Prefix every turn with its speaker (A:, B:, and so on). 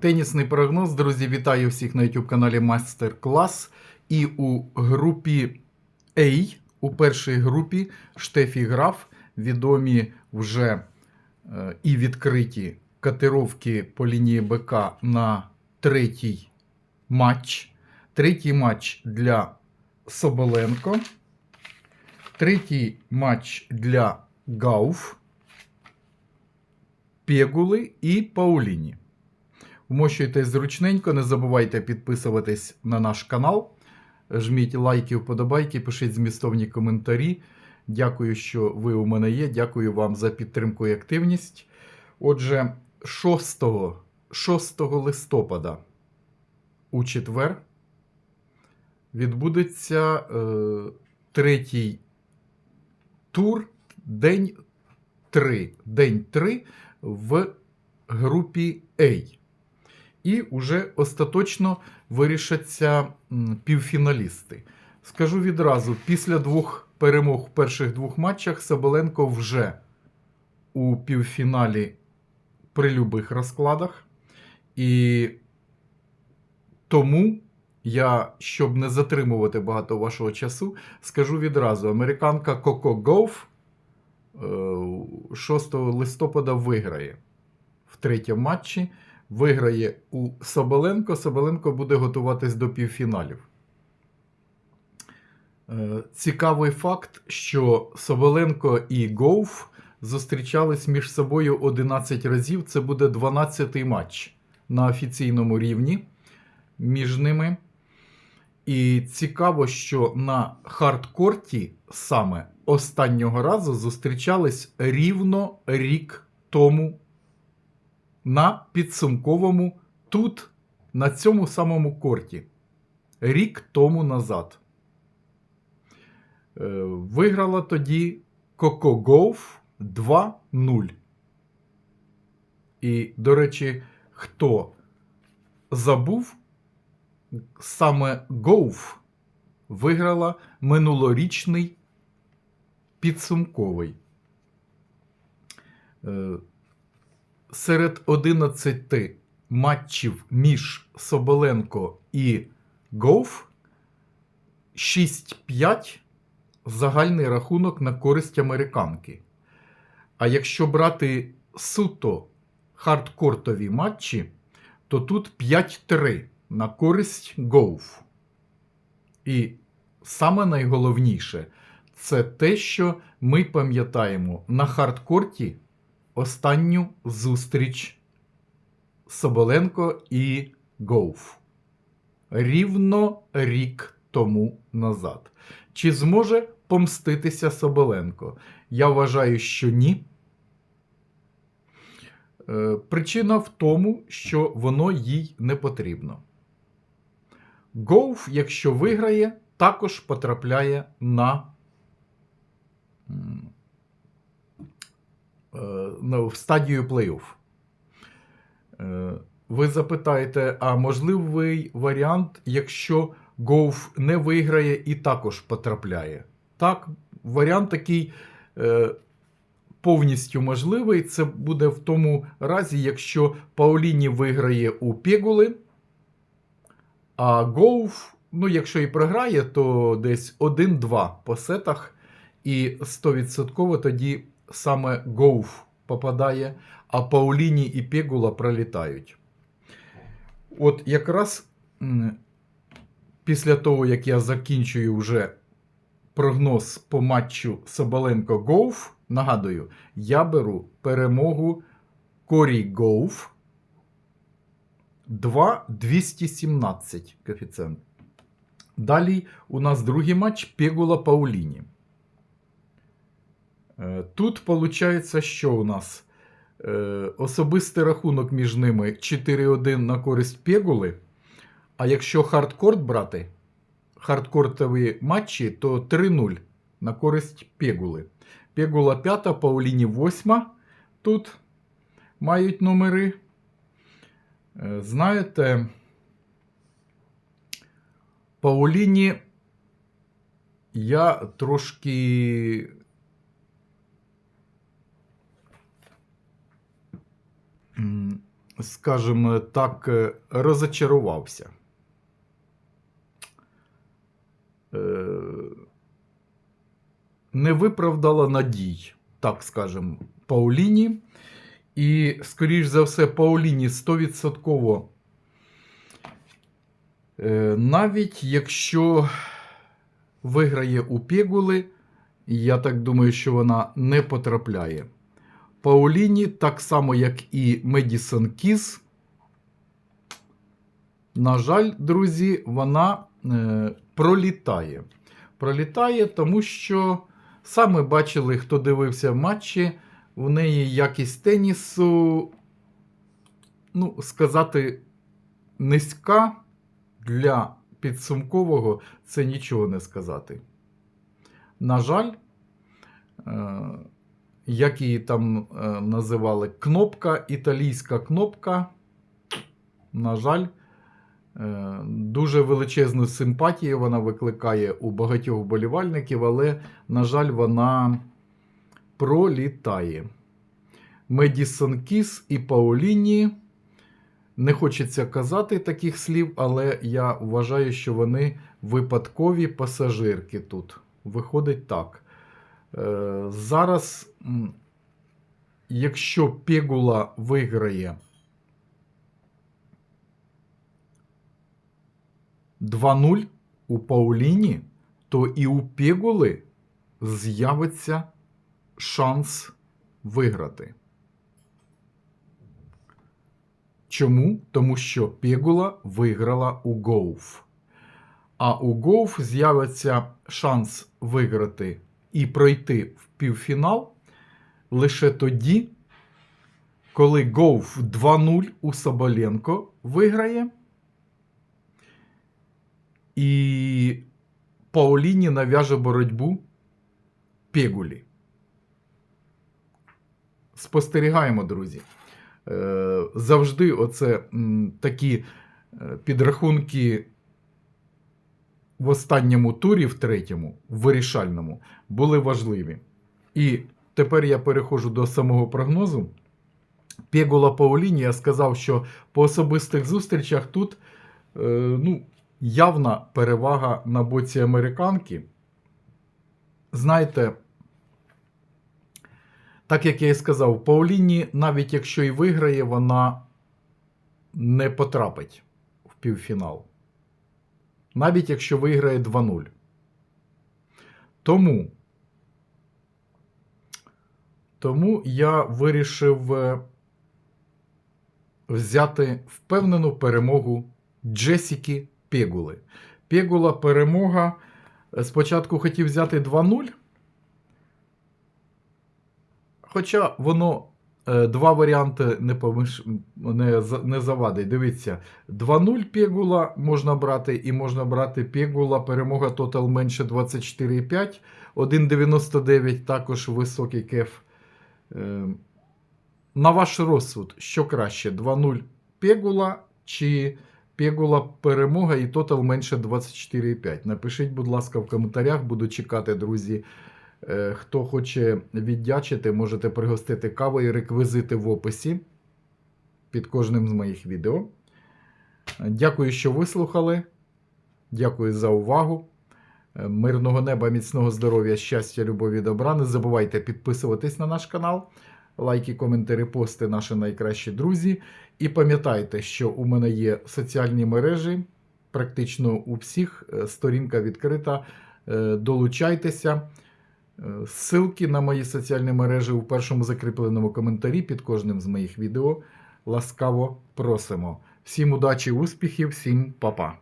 A: Тенісний прогноз, друзі, вітаю всіх на YouTube каналі Мастер Клас. І у групі A, у першій групі Штефі Граф відомі вже е, і відкриті котировки по лінії БК на третій матч. Третій матч для Соболенко. Третій матч для Гауф, Пегули і Пауліні. Вмощуйтесь зручненько, не забувайте підписуватись на наш канал. Жміть лайки, вподобайки, пишіть змістовні коментарі. Дякую, що ви у мене є. Дякую вам за підтримку і активність. Отже, 6, 6 листопада у четвер відбудеться е, третій тур, день 3. День 3 в групі A. І вже остаточно вирішаться півфіналісти. Скажу відразу: після двох перемог в перших двох матчах Соболенко вже у півфіналі при любих розкладах. І тому я, щоб не затримувати багато вашого часу, скажу відразу: американка Коко Гоуф е, 6 листопада виграє в третьому матчі. Виграє у Соболенко. Соболенко буде готуватись до півфіналів. Е, Цікавий факт, що Соболенко і Гоуф зустрічались між собою 11 разів. Це буде 12-й матч на офіційному рівні між ними. І цікаво, що на хардкорті саме останнього разу зустрічались рівно рік тому на підсумковому тут, на цьому самому корті. Рік тому назад. Е, Виграла тоді Коко Гоуф 2-0. І, до речі, хто забув, саме Гоуф виграла минулорічний підсумковий. Серед 11 матчів між Соболенко і Гоуф 6-5 загальний рахунок на користь американки. А якщо брати суто хардкортові матчі, то тут 5-3 на користь Гоуф. І саме найголовніше це те, що ми пам'ятаємо на хардкорті останню зустріч Соболенко і Гоуф. Рівно рік тому назад. Чи зможе помститися Соболенко? Я вважаю, що ні. Е, Причина в тому, що воно їй не потрібно. Гоуф, якщо виграє, також потрапляє на в стадію плей-офф. Е, Ви запитаєте, а можливий варіант, якщо Гоуф не виграє і також потрапляє? Так, варіант такий е, повністю можливий. Це буде в тому разі, якщо Пауліні виграє у Пегули, а Гоуф, ну, якщо і програє, то десь 1-2 по сетах, і 100% тоді саме Гоуф попадає, а Пауліні і Пегула пролітають. От якраз після того, як я закінчую вже прогноз по матчу Соболенко Гоуф, нагадую, я беру перемогу Корі Гоуф 2,217 коефіцієнт. Далі у нас другий матч Пегула Пауліні. Е, Тут виходить, що у нас е, особистий рахунок між ними 4-1 на користь Пегули. А якщо хардкорт брати, хардкортові матчі, то 3-0 на користь Пегули. Пегула 5, Пауліні 8. Тут мають номери. Е, Знаєте, Пауліні я трошки скажімо так, е, розочарувався. Е, Не виправдала надій, так скажемо, Пауліні. І, скоріш за все, Пауліні 100%, е, навіть якщо виграє у Пегули, я так думаю, що вона не потрапляє. Пауліні, так само, як і Медісон Кіс. На жаль, друзі, вона е, пролітає. Пролітає, тому що саме бачили, хто дивився матчі, у неї якість тенісу, ну, сказати, низька для підсумкового це нічого не сказати. На жаль, е, як її там е, називали, кнопка, італійська кнопка. На жаль, е, дуже величезну симпатію вона викликає у багатьох вболівальників, але, на жаль, вона пролітає. Медісон Кіс і Пауліні. Не хочеться казати таких слів, але я вважаю, що вони випадкові пасажирки тут. Виходить так. Е, Зараз, якщо Пегула виграє 2-0 у Пауліні, то і у Пегули з'явиться шанс виграти. Чому? Тому що Пегула виграла у Гоуф. А у Гоуф з'явиться шанс виграти і пройти в півфінал лише тоді, коли Гоуф 2-0 у Соболенко виграє. І Пауліні нав'яже боротьбу Пегулі. Спостерігаємо, друзі. Е, Завжди оце такі е, підрахунки в останньому турі, в третьому, в вирішальному, були важливі. І тепер я переходжу до самого прогнозу. Пегула Пауліні я сказав, що по особистих зустрічах тут е, ну, явна перевага на боці американки. Знаєте, так як я і сказав, Пауліні, навіть якщо і виграє, вона не потрапить в півфінал. Навіть якщо виграє 2-0. Тому, тому я вирішив е, взяти впевнену перемогу Джесіки Пегули. Пегула перемога. Спочатку хотів взяти 2-0. Хоча воно два варіанти не, помиш... не, не завадить. Дивіться, 2-0 Пегула можна брати, і можна брати Пегула, перемога тотал менше 24,5, 1,99 також високий кеф. Е, На ваш розсуд, що краще: 2-0 Пегула чи Пегула перемога і тотал менше 24,5. Напишіть, будь ласка, в коментарях, буду чекати, друзі. Е, Хто хоче віддячити, можете пригостити кавою, реквізити в описі під кожним з моїх відео. Дякую, що вислухали. Дякую за увагу. Е, Мирного неба, міцного здоров'я, щастя, любові, добра. Не забувайте підписуватись на наш канал. Лайки, коментарі, пости наші найкращі друзі. І пам'ятайте, що у мене є соціальні мережі, практично у всіх е, сторінка відкрита. Долучайтеся. Ссылки на мої соціальні мережі у першому закріпленому коментарі під кожним з моїх відео. Ласкаво просимо. Всім удачі, успіхів, всім па-па.